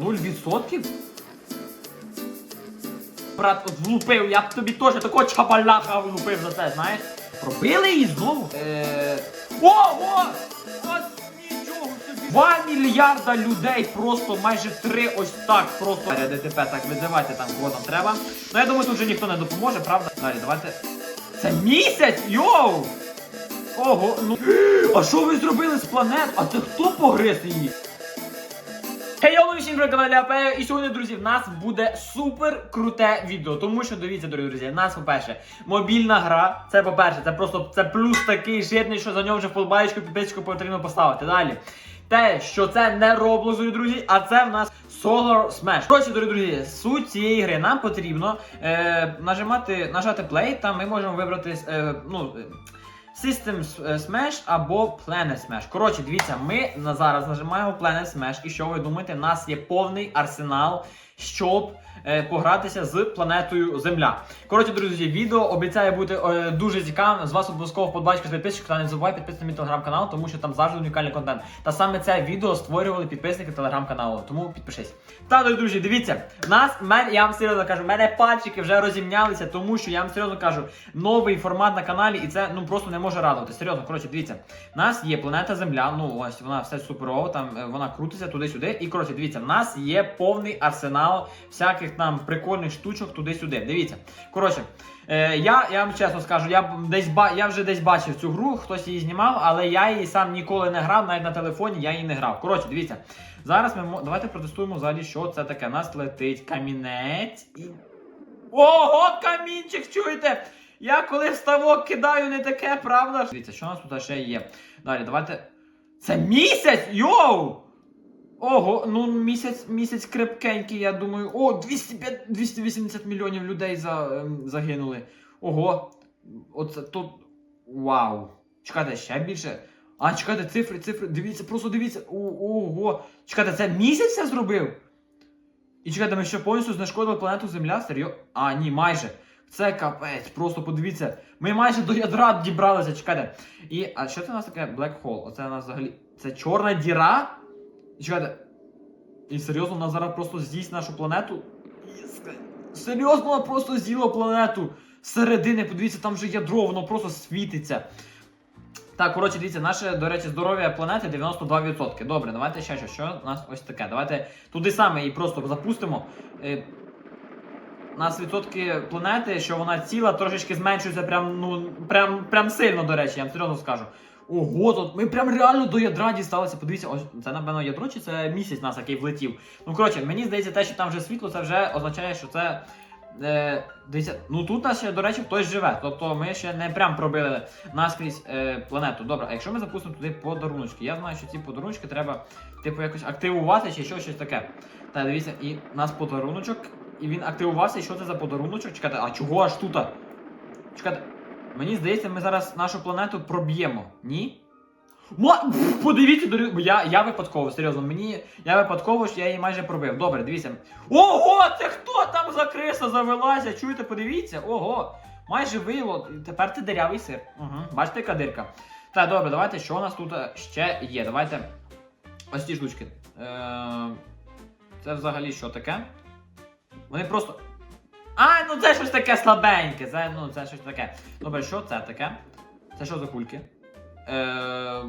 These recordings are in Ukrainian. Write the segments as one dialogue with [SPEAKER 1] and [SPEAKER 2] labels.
[SPEAKER 1] Нуль відсотків? Брат, от влупив, я б тобі теж такого чабаляха влупив за це, знаєш? Пробили її знову? Е... Ого! От нічого собі! Два мільярда людей, просто майже три ось так просто. ДТП, так визивайте там, кого там треба. Ну я думаю, тут вже ніхто не допоможе, правда? Далі, давайте. Це місяць! Йоу! Ого, ну. А що ви зробили з планет? А це хто погриз її? Хей, йоу, всім привіт, каналі Апео. І сьогодні, друзі, в нас буде супер круте відео. Тому що дивіться, дорогі друзі, в нас, по-перше, мобільна гра. Це по-перше, це просто це плюс такий жирний, що за нього вже вподобаєчку, підписку потрібно поставити. Далі. Те, що це не Roblox, дорогі друзі, а це в нас Solar Smash. Коротше, дорогі друзі, суть цієї гри нам потрібно е, нажимати, нажати play, там ми можемо вибрати е, ну, System Smash або Planet Smash. Коротше, дивіться, ми на зараз нажимаємо Planet Smash, і що ви думаєте, у нас є повний арсенал, щоб е, погратися з планетою Земля. Коротше, друзі, відео обіцяє бути е, дуже цікавим. З вас обов'язково подбачки з підписчиків, та не забувай підписатися на мій телеграм-канал, тому що там завжди унікальний контент. Та саме це відео створювали підписники телеграм-каналу. Тому підпишись. Та, дорогі друзі, дивіться, нас мен, я вам серйозно кажу, мене пальчики вже розімнялися, тому що я вам серйозно кажу, новий формат на каналі, і це ну просто не може радувати. Серйозно, коротше, дивіться, нас є планета Земля, ну ось вона все суперово, там е, вона крутиться туди-сюди. І коротше, дивіться, в нас є повний арсенал всяких там прикольних штучок туди-сюди. Дивіться. Коротше, е, я, я вам чесно скажу, я десь я вже десь бачив цю гру, хтось її знімав, але я її сам ніколи не грав, навіть на телефоні я її не грав. Коротше, дивіться. Зараз ми давайте протестуємо взагалі, що це таке. Нас летить камінець і. Ого, камінчик, чуєте? Я коли в ставок кидаю не таке, правда? Дивіться, що у нас тут ще є. Далі, давайте. Це місяць! Йоу! Ого, ну місяць, місяць крепкенький, я думаю. О, 205, 280 мільйонів людей за, ем, загинули. Ого. Оце тут. Вау. Чекайте, ще більше. А, чекайте, цифри, цифри. Дивіться, просто дивіться. О, ого. Чекайте, це місяць це зробив? І чекайте, ми ще повністю знешкодили планету Земля? Серйозно? А, ні, майже. Це капець, просто подивіться. Ми майже до ядра дібралися, чекайте. І, а що це у нас таке Black Hole? Оце у нас взагалі. Це чорна діра? І чекайте. І серйозно, вона зараз просто з'їсть нашу планету? Серйозно, вона просто з'їла планету. Зсередини, подивіться, там вже ядро, воно просто світиться. Так, коротше, дивіться, наше, до речі, здоров'я планети 92%. Добре, давайте ще що. Що у нас ось таке? Давайте туди саме її просто запустимо. Е, у нас відсотки планети, що вона ціла, трошечки зменшуються прям, ну, прям, прям сильно, до речі, я вам серйозно скажу. Ого, тут ми прям реально до ядра дісталися. Подивіться, ось це напевно ядро, чи це місяць нас, який влетів. Ну коротше, мені здається, те, що там вже світло, це вже означає, що це. Е, дивіться, ну тут нас ще, до речі, хтось живе. Тобто ми ще не прям пробили наскрізь е, планету. Добре, а якщо ми запустимо туди подаруночки, я знаю, що ці подаруночки треба, типу, якось активувати чи що, щось таке. Та дивіться, і у нас подаруночок, і він активувався, і що це за подаруночок? Чекайте, а чого аж тут? Чекайте, мені здається, ми зараз нашу планету проб'ємо. Ні? Ма... Подивіться, дорі- я, я випадково, серйозно, мені я випадково, що я її майже пробив. Добре, дивіться. Ого, це хто там за криса завелася? Чуєте, подивіться? Ого, майже виявило. Тепер це дирявий сир. Угу. Бачите, яка дирка. Так, добре, давайте, що у нас тут е, ще є? Давайте. Ось ці штучки. Е... Це взагалі що таке? Вони просто. А, ну це щось таке слабеньке. Це, ну, це щось таке. Добре, що це таке? Це що за кульки? Е...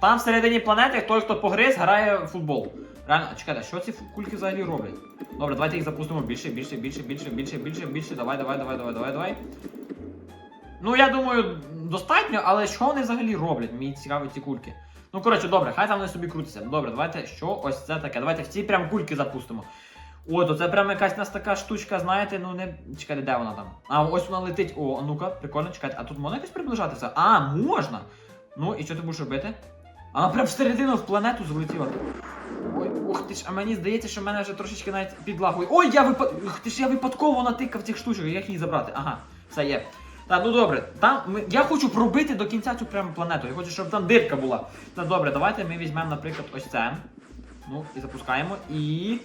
[SPEAKER 1] Там всередині планети той, хто погриз, грає в футбол. Реально, чекайте, що ці кульки взагалі роблять? Добре, давайте їх запустимо більше, більше, більше, більше, більше, більше, більше. Давай, давай, давай, давай, давай, давай. Ну, я думаю, достатньо, але що вони взагалі роблять? Мені цікаві ці кульки. Ну, коротше, добре, хай там вони собі крутяться. Добре, давайте, що ось це таке? Давайте в ці прям кульки запустимо. Ой, то це прям якась у нас така штучка, знаєте, ну не. Чекайте, де вона там? А, ось вона летить. О, ну-ка, прикольно, чекайте. А тут можна якось приближатися? А, можна! Ну, і що ти будеш робити? А вона прям всередину в планету злетіла. Ой, ух ти ж, а мені здається, що в мене вже трошечки навіть підлагує. Ой, я випад... Ух ти ж, я випадково натикав цих штучок, як їх забрати? Ага, все є. Так, ну добре, там ми... я хочу пробити до кінця цю прям планету. Я хочу, щоб там дирка була. Так, добре, давайте ми візьмемо, наприклад, ось це. Ну, і запускаємо. І.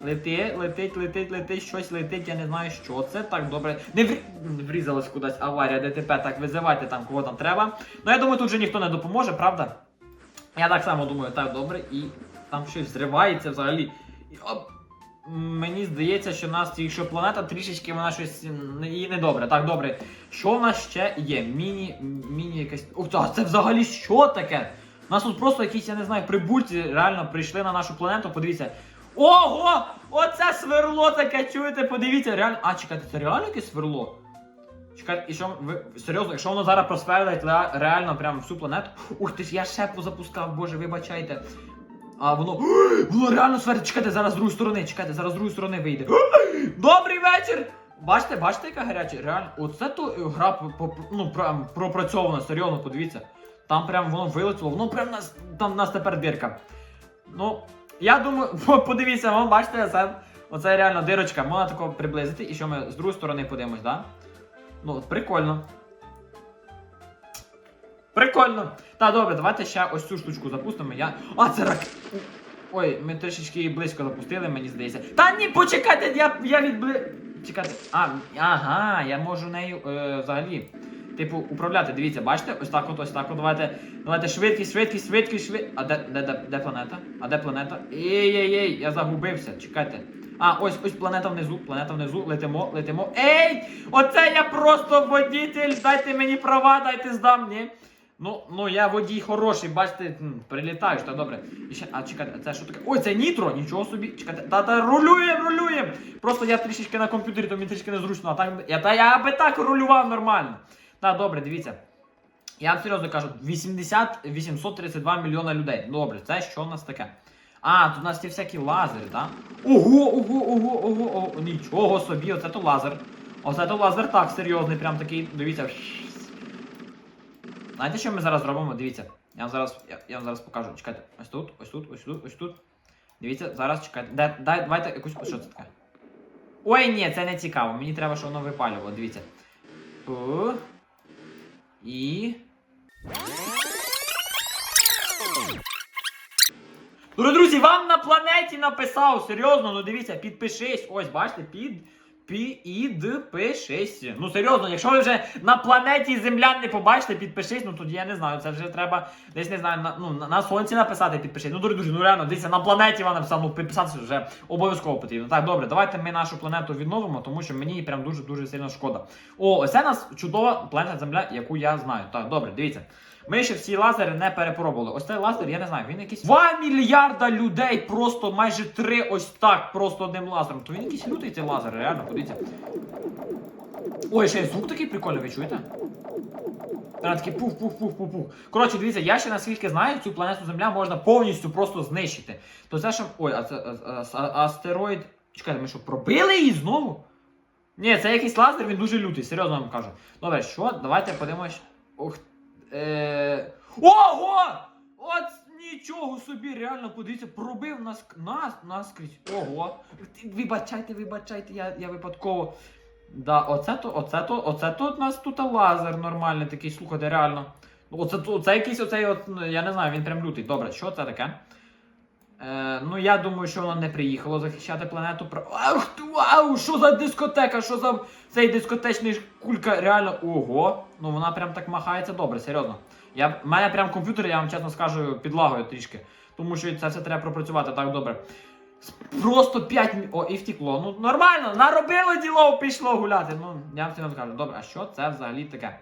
[SPEAKER 1] Лети, летить, летить, летить, щось летить, я не знаю, що це. Так, добре. Не не врізалась кудись аварія, ДТП, так, визивайте там, кого там треба. Ну, я думаю, тут же ніхто не допоможе, правда? Я так само думаю, так, добре, і. там щось зривається взагалі. І, оп, Мені здається, що у нас якщо планета трішечки вона щось м, їй не добре. Так, добре. Що в нас ще є? Міні. Міні якась. А це взагалі що таке? У нас тут просто якісь, я не знаю, прибульці реально прийшли на нашу планету. Подивіться. Ого! Оце сверло таке, чуєте? Подивіться, реально. А, чекайте, це реально якесь сверло? Чекайте, і що ви серйозно, якщо воно зараз просверлить реально прям всю планету. Ух ти ж, я ще позапускав, боже, вибачайте. А воно. Воно реально сверлить. Чекайте, зараз з другої сторони, чекайте, зараз з другої сторони вийде. Добрий вечір! Бачите, бачите, яка гаряча? Реально, оце то е, гра ну, пропрацьована, серйозно, подивіться. Там прям воно вилетіло, воно прям нас, там в нас тепер дирка. Ну, я думаю, подивіться, вам бачите, це, оце реально дирочка, можна тако приблизити, і що ми з другої сторони подивимось, да? Ну, прикольно. Прикольно. Та добре, давайте ще ось цю штучку запустимо. Я. А, це рак. Ой, ми трішечки близько запустили, мені здається. Та ні, почекайте, я, я відбли. Чекайте. А, ага, я можу нею е, взагалі. Типу, управляти. Дивіться, бачите? Ось так от, ось так от. Давайте. Давайте швидкість, швидкість, швидкість, швидкість. А де, де, де, де планета? А де планета? Ей-ей-ей, я загубився. Чекайте. А, ось ось планета внизу, планета внизу, летимо, летимо. Ей! Оце я просто водитель! Дайте мені права, дайте здам, ні. Ну, ну я водій хороший, бачите, прилітаю, так добре. І ще, а чекайте, це що таке? Ой, це нітро, нічого собі. Чекайте, та та рулюєм, рулюєм! Просто я трішечки на комп'ютері, то мені трішки незручно, а так я, та я би так рулював нормально. Так, добре, дивіться. Я вам серйозно кажу, 80 832 мільйона людей. Добре, це що у нас таке? А, тут у нас є всякі лазери, так? Ого, ого, ого, ого, ого, нічого собі, оце то лазер. Оце то лазер так серйозний, прям такий, дивіться. Знаєте, що ми зараз зробимо? Дивіться. Я вам зараз, я, я вам зараз покажу. Чекайте. Ось тут, ось тут, ось тут, ось тут. Дивіться, зараз чекайте. Дай, дай, давайте якусь. Що це таке? Ой, ні, це не цікаво. Мені треба, щоб воно випалювало. Дивіться. І. Ну, друзі, вам на планеті написав, серйозно, ну дивіться, підпишись. Ось, бачите, під. Підпишись. Ну серйозно, якщо ви вже на планеті Землян не побачите, підпишись, ну тоді я не знаю. Це вже треба десь не знаю, на, ну, на, сонці написати, підпишись. Ну, дорогі друзі, ну реально, дивіться, на планеті вам написав, ну підписатися вже обов'язково потрібно. Так, добре, давайте ми нашу планету відновимо, тому що мені прям дуже дуже сильно шкода. О, ось це нас чудова планета Земля, яку я знаю. Так, добре, дивіться. Ми ще всі лазери не перепробували. Ось цей лазер, я не знаю, він якийсь 2 мільярда людей, просто майже три ось так, просто одним лазером. То він якийсь лютий цей лазер, реально, подивіться. Ой, ще й звук такий прикольний, ви чуєте? Вона такий пух, пух, пух, пух, пух. Коротше, дивіться, я ще наскільки знаю, цю планету Земля можна повністю просто знищити. То це що. Ой, а це а, а, астероїд. Чекайте, ми що, пробили її знову? Ні, це якийсь лазер, він дуже лютий, серйозно вам кажу. Добре, що? Давайте подивимось. Ох. Е... Ого! От нічого собі, реально, подивіться, пробив нас нас наскрізь. Ого. Вибачайте, вибачайте, я, я випадково. Да, оце то, оце то, оце то у нас тут лазер нормальний такий, слухайте, реально. Ну, Оце, оце якийсь оцей, от, ну, я не знаю, він прям лютий. Добре, що це таке? Е, ну, я думаю, що воно не приїхало захищати планету. Ах вау! Що за дискотека? Що за цей дискотечний кулька? Реально. Ого! Ну вона прям так махається добре, серйозно. Я, в мене прям комп'ютер, я вам чесно скажу, підлагою трішки. Тому що це все треба пропрацювати так добре. Просто 5 мі... О, і втекло. Ну нормально, наробило діло, пішло гуляти. Ну, я вам серйозно кажу. Добре, а що це взагалі таке?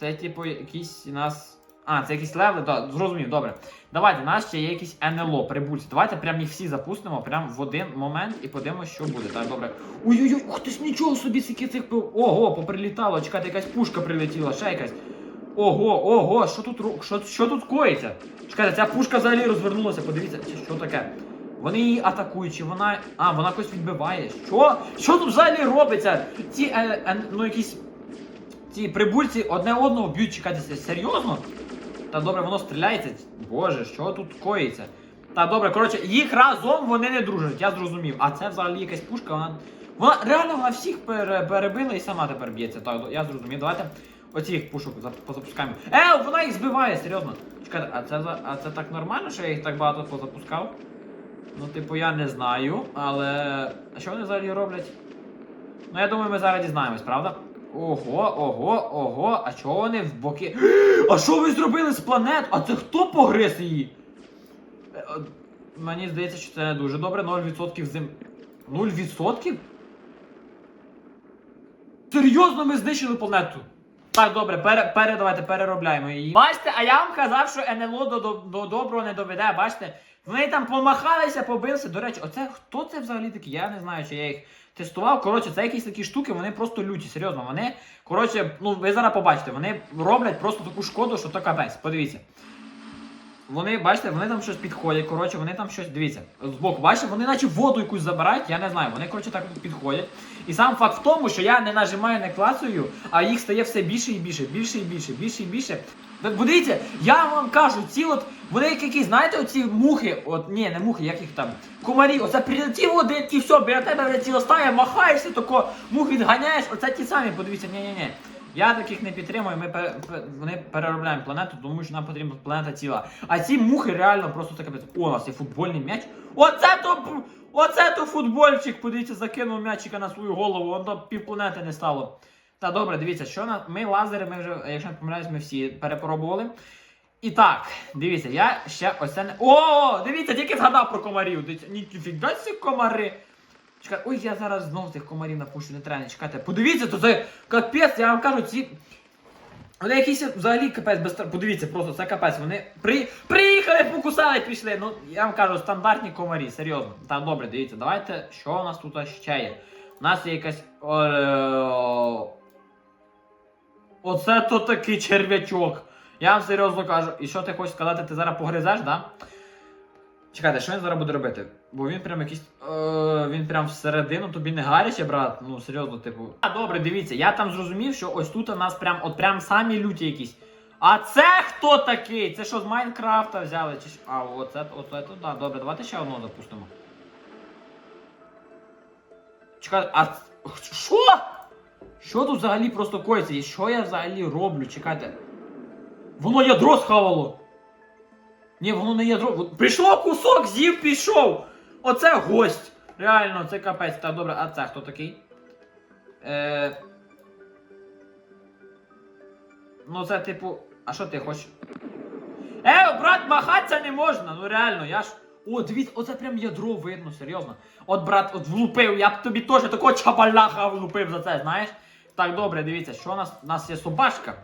[SPEAKER 1] Це, типу, якийсь нас. А, це якісь левели, так, зрозумів, добре. Давайте, у нас ще є якісь НЛО, прибульці. Давайте прям їх всі запустимо прям в один момент і подивимося, що буде. Так, добре. Ой-ой-ой, ух ти нічого собі, скільки цих. Ого, поприлітало, чекайте, якась пушка прилетіла, ще якась. Ого, ого, що тут що, що тут коїться? Чекайте, ця пушка взагалі розвернулася, подивіться, що таке. Вони її атакують, чи вона. А, вона якось відбиває. Що? Що тут взагалі робиться? Ці е, е, ну якісь. Ці прибульці одне одного б'ють, чекайте, серйозно? Та добре, воно стріляється. Боже, що тут коїться? Та добре, коротше, їх разом вони не дружать, я зрозумів. А це взагалі якась пушка, вона. Вона реально вона всіх пере, перебила і сама тепер б'ється. Так, я зрозумів. Давайте оцих пушок позапускаємо. Е, вона їх збиває, серйозно. Чекайте, а це, а це так нормально, що я їх так багато позапускав? Ну, типу, я не знаю, але. А що вони взагалі роблять? Ну, я думаю, ми зараз дізнаємось, правда? Ого, ого, ого, а чого вони в боки. А що ви зробили з планет? А це хто погриз її? мені здається, що це не дуже добре. 0% зим. 0%? Серйозно ми знищили планету. Так, добре, пере, пере, давайте переробляємо її. Бачите, а я вам казав, що НЛО до, до, до доброго не доведе, бачите? Вони там помахалися, побилися. До речі, оце хто це взагалі такі? Я не знаю, чи я їх тестував. Коротше, це якісь такі штуки, вони просто люті, серйозно. Вони, коротше, ну ви зараз побачите, вони роблять просто таку шкоду, що то капець. Подивіться. Вони, бачите, вони там щось підходять, коротше, вони там щось, дивіться, збоку, бачите, вони наче воду якусь забирають, я не знаю, вони, коротше, так підходять. І сам факт в тому, що я не нажимаю, не клацаю, а їх стає все більше і більше, більше і більше, більше і більше. Ви подивіться, я вам кажу, ці от, вони як якісь, знаєте, оці мухи, от, ні, не мухи, як їх там, комарі, оце прилетів один, і все, біля тебе прилетіла стая, махаєшся, тако, мух відганяєш, оце ті самі, подивіться, ні-ні-ні. Я таких не підтримую, ми вони переробляємо планету, тому що нам потрібна планета ціла. А ці мухи реально просто таке. О, у нас є футбольний м'яч. Оце то оце то футбольчик. Подивіться, закинув м'ячика на свою голову, он то півпланети не стало. Та добре, дивіться, що на ми лазери, ми вже, якщо не помиляюсь, ми всі перепробували. І так, дивіться, я ще ось це не. О, дивіться, тільки згадав про комарів. Дивіться, ніфіга ці комари. Чекай, ой, я зараз знову цих комарів напущу, не треба, чекайте. Подивіться, то це капець, я вам кажу, ці. Вони якісь взагалі капець без Подивіться, просто це капець. Вони при... приїхали, покусали, пішли. Ну, я вам кажу, стандартні комарі, серйозно. Так, добре, дивіться, давайте, що у нас тут ще є? У нас є якась. Оце то такий черв'ячок. Я вам серйозно кажу. І що ти хочеш сказати, ти зараз погризеш, да? Чекайте, що він зараз буде робити? Бо він прям якийсь. Е, він прям всередину, тобі не гаряче, брат. Ну, серйозно, типу. А добре, дивіться, я там зрозумів, що ось тут у нас прям от прям самі люті якісь. А це хто такий? Це що з Майнкрафта взяли? Чи? А, оце, оце тут, да, добре, давайте ще одного запустимо. Чекайте, а що? Що тут взагалі просто коїться? І що я взагалі роблю? Чекайте. Воно ядро схавало. Ні, воно не ядро. Прийшло кусок, з'їв, пішов. Оце гость. Реально, це капець. Так, добре, а це хто такий? Е... Ну, це типу. А що ти хочеш? Е, брат, махатися не можна. Ну реально, я ж. О, дивіться, оце прям ядро видно, серйозно. От, брат, от влупив, я б тобі теж такого чабаляха влупив за це, знаєш? Так, добре, дивіться, що у нас? У нас є собачка.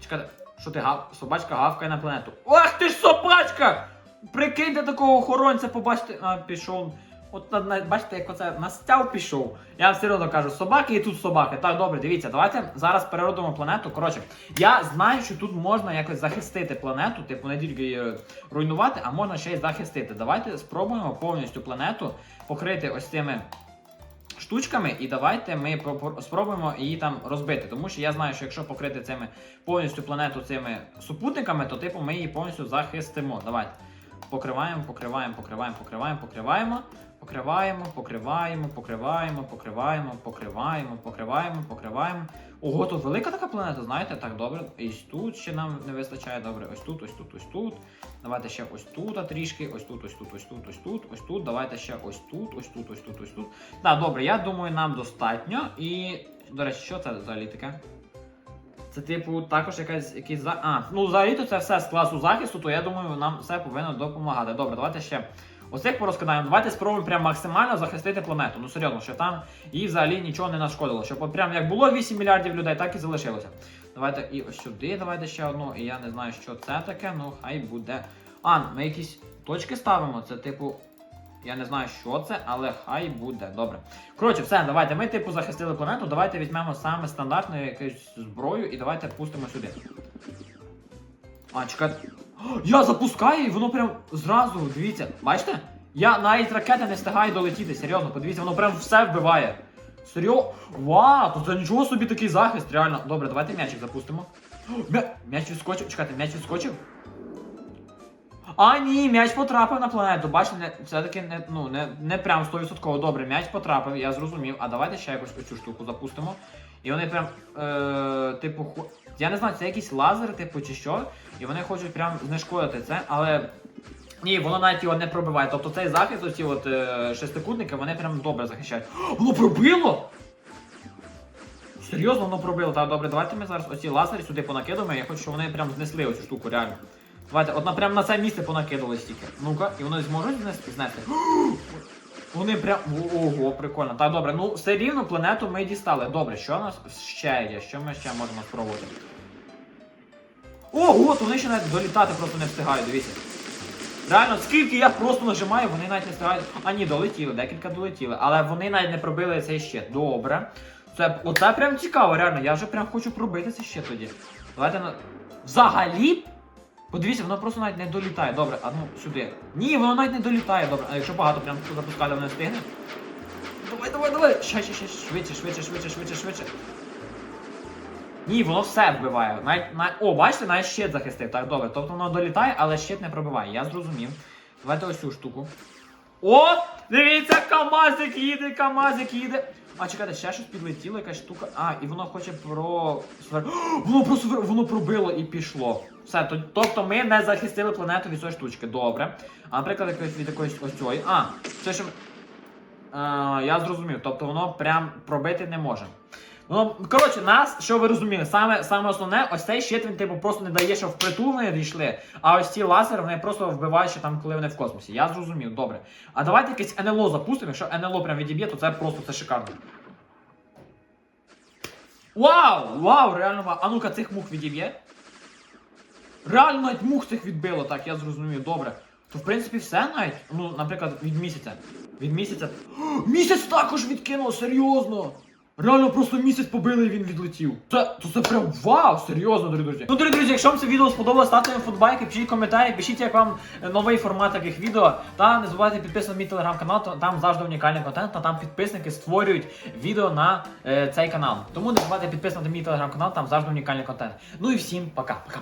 [SPEAKER 1] Чекайте, що ти гав... Собачка гавкає на планету. Ах ти ж собачка! Прикиньте такого охоронця, побачите. А, пішов. От бачите, як оце настяв пішов. Я вам серйозно кажу, собаки і тут собаки. Так, добре, дивіться, давайте зараз переродимо планету. Коротше, я знаю, що тут можна якось захистити планету, типу не тільки її руйнувати, а можна ще й захистити. Давайте спробуємо повністю планету покрити ось цими штучками, і давайте ми про- про- спробуємо її там розбити. Тому що я знаю, що якщо покрити цими повністю планету цими супутниками, то типу ми її повністю захистимо. Давайте. Покриваємо, покриваємо, покриваємо, покриваємо, покриваємо. Покриваємо, покриваємо, покриваємо, покриваємо, покриваємо, покриваємо, покриваємо. Ого, тут велика така планета, знаєте? Так, добре. І тут ще нам не вистачає. Добре, ось тут, ось тут, ось тут. Давайте ще ось тут а трішки, ось тут, ось тут, ось тут, ось тут, ось тут. Давайте ще ось тут, ось тут, ось тут, ось тут. Так, добре, я думаю, нам достатньо. І, до речі, що це взагалі таке? Це, типу, також якась якийсь за. А, ну взагалі-то це все з класу захисту, то я думаю, нам все повинно допомагати. Добре, давайте ще оцих порозкидаємо. Давайте спробуємо прям максимально захистити планету. Ну серйозно, щоб там їй взагалі нічого не нашкодило. Щоб прям як було 8 мільярдів людей, так і залишилося. Давайте і ось сюди, давайте ще одну. І я не знаю, що це таке, ну хай буде. А, ми якісь точки ставимо. Це типу. Я не знаю, що це, але хай буде. Добре. Коротше, все, давайте. Ми, типу, захистили планету. Давайте візьмемо саме стандартну якусь зброю і давайте пустимо сюди. А, чекайте. Я запускаю і воно прям зразу, дивіться, бачите? Я навіть ракета не встигаю долетіти, серйозно, подивіться, воно прям все вбиває. Серйозно? Вау, то це нічого собі такий захист, реально. Добре, давайте м'ячик запустимо. М'яч відскочив, чекайте, м'яч відскочив? А, ні, м'яч потрапив на планету. Бачите, все-таки не, ну, не, не прям 100% добре. М'яч потрапив, я зрозумів. А давайте ще якось оцю штуку запустимо. І вони прям, е, типу, хо... я не знаю, це якийсь лазер, типу, чи що. І вони хочуть прям знешкодити це, але. Ні, воно навіть його не пробиває. Тобто цей захист, оці от е, шестикутники, вони прям добре захищають. Воно пробило! Серйозно, воно пробило. Так, добре, давайте ми зараз оці лазери сюди понакидуємо. Я хочу, щоб вони прям знесли оцю штуку, реально. Давайте, от прямо на це місце понакидали стільки. Ну-ка, і вони зможуть знести? знести? Вони прям. Ого, прикольно. Так, добре, ну все рівно планету ми дістали. Добре, що у нас ще є? Що ми ще можемо спробувати? Ого, то вони ще навіть долітати просто не встигають, дивіться. Реально, скільки я просто нажимаю, вони навіть не встигають. А ні, долетіли, декілька долетіли. Але вони навіть не пробили цей щит. Добре. Це, оце прям цікаво, реально. Я вже прям хочу пробити цей щит тоді. Давайте на. Взагалі. Подивіться, воно просто навіть не долітає. Добре, а ну сюди. Ні, воно навіть не долітає. Добре, а якщо багато прям запускати, воно не встигне. Давай, давай, давай! Ще, ще, ще, швидше, швидше, швидше, швидше, швидше. Ні, воно все вбиває. Навіть, на... О, бачите, навіть щит захистив. Так, добре. Тобто воно долітає, але щит не пробиває. Я зрозумів. Давайте ось цю штуку. О! Дивіться, КАМАЗик їде, КАМАЗик їде. А чекайте, ще щось підлетіло, якась штука. А, і воно хоче про. О, Воно просто воно пробило і пішло. Все, тобто ми не захистили планету від цієї штучки. Добре. А наприклад, від якоїсь ось цієї. А, це ще. А, я зрозумів. Тобто воно прям пробити не може. Ну, коротше, нас, що ви розуміли, саме, саме основне, ось цей щит він типу просто не дає, що впритул вони дійшли, а ось ці лазери вони просто вбивають ще там, коли вони в космосі. Я зрозумів, добре. А давайте якесь НЛО запустимо, якщо НЛО прям відіб'є, то це просто це шикарно. Вау! Вау, реально. А ну-ка, цих мух відіб'є. Реально навіть мух цих відбило, так, я зрозумів, добре. То в принципі все навіть, ну, наприклад, від місяця. Від місяця. О, місяць також відкинув, серйозно! Реально просто місяць побили і він відлетів. Це, то це прям вау, серйозно, дорогі друзі. Ну, дорогі друзі, якщо вам це відео сподобалось, ставте футбайки, пишіть коментарі, пишіть, як вам е, новий формат таких відео. Та не забувайте підписувати на мій телеграм-канал, там завжди унікальний контент, та там підписники створюють відео на е, цей канал. Тому не забувайте підписувати на мій телеграм-канал, там завжди унікальний контент. Ну і всім пока, пока.